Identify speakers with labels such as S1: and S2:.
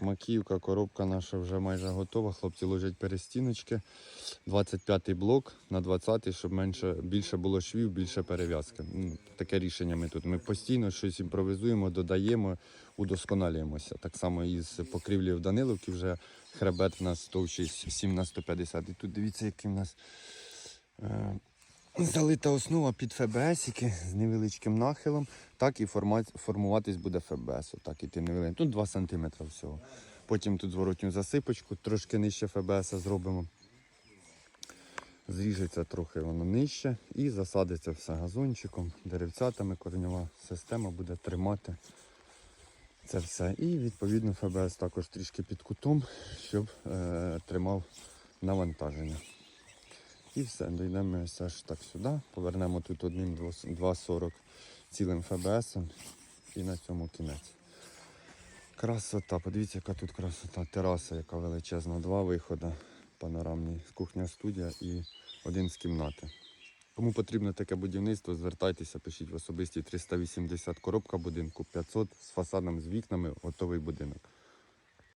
S1: Макіївка, коробка наша вже майже готова. Хлопці ложать перестіночки. 25-й блок на 20-й, щоб менше, більше було швів, більше перев'язки. Таке рішення ми тут. Ми постійно щось імпровізуємо, додаємо, удосконалюємося. Так само і з покрівлі в Даниловці вже хребет в нас товщий 7 на 150. І тут дивіться, який в нас е, залита основа під ФБСики з невеличким нахилом. Так і формуватись буде ФБС. Так іти невеликим. Тут 2 см всього. Потім тут зворотню засипочку, трошки нижче ФБС зробимо. Зріжеться трохи воно нижче і засадиться все газончиком, деревцятами, коренева система буде тримати це все. І відповідно ФБС також трішки під кутом, щоб е, тримав навантаження. І все, дійдемо аж так сюди, повернемо тут одним 2,40 цілим ФБСом і на цьому кінець. Красота, подивіться, яка тут красота. Тераса, яка величезна, два виходи панорамні, кухня студія і один з кімнати. Кому потрібно таке будівництво, звертайтеся, пишіть в особисті 380 коробка будинку, 500 з фасадом, з вікнами, готовий будинок.